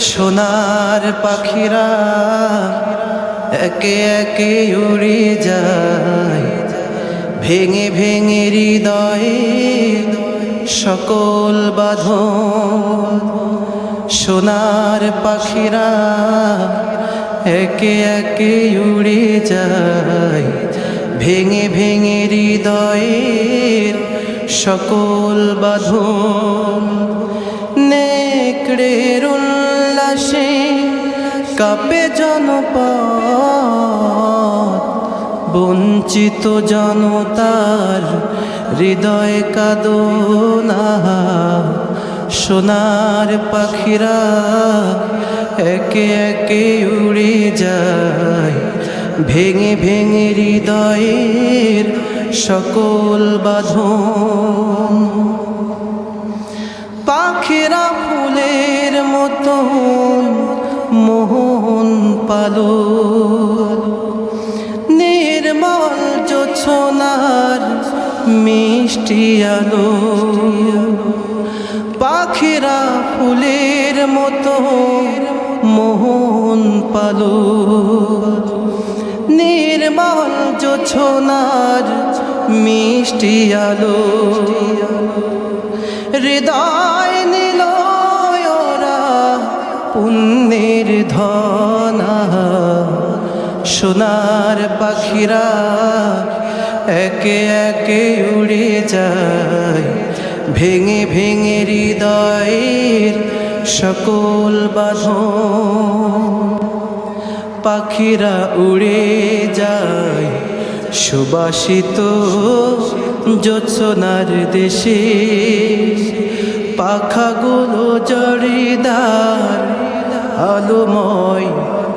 সোনার পাখিরা একে একে উড়ে যায়। ভেঙে ভেঙে হৃদয়ে সকল বাঁধন। সোনার পাখিরা একে একে উড়ে যায়। ভেঙে ভেঙে হৃদয়ের সকল বাঁধন। নেকড়ের উল্লাসে কাপে জনপদ। বঞ্চিত জনতার হৃদয় কাদনা সোনার পাখিরা একে একে উড়ে যায়। ভেঙে ভেঙে হৃদয়ের সকল বাঁধন। পাখিরা ফুলের মতো মোহন পালো নির্মল জোছনার মিষ্টি আলো পাখিরা ফুলের মতো মোহন পালো নির্মল জোছনার মিষ্টি আলো হৃদয় পুণ্যের ধনা, সোনার পাখিরা একে একে উড়ে যায়, ভেঙে ভেঙে হৃদয়ের সকল বাঁধন। পাখিরা উড়ে যায়, সুবাসিত জোৎসনার দেশে, পাখাগুলো জড়িদার আলোময়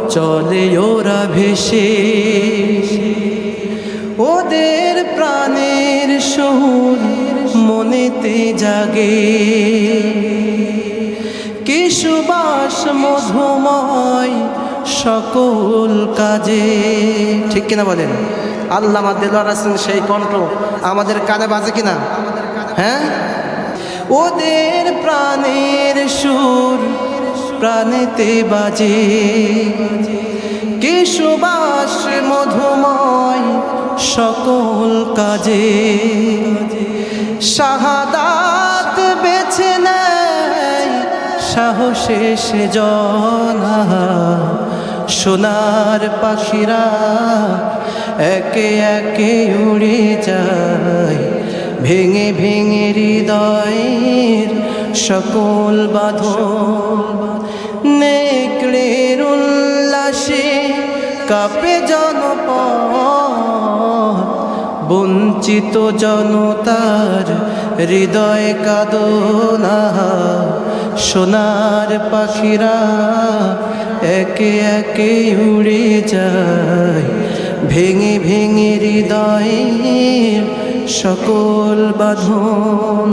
চলে ওরা ভেসে। ওদের প্রাণের সুর মনেতে জাগে। কি সুবাস মধুময় সকল কাজে। ঠিক কিনা বলেন? আল্লাহ দিলার আছেন সেই কণ্ঠ আমাদের কানে বাজে কিনা? হ্যাঁ? ওদের প্রাণের সুর প্রাণেতে বাজে। কি সুবাস মধুময় সকল কাজে। শাহাদাত বেছে নেয় সাহসে সে জনা। সোনার পাখিরা একে একে উড়ে যায়। ভেঙে ভেঙে হৃদয়ের সকল বাঁধন। কাপে জনপদ, বঞ্চিত জনতার হৃদয় কাদনা, সোনার পাখিরা একে একে উড়ে যায়, ভেঙে ভেঙে হৃদয়ের সকল বাঁধন।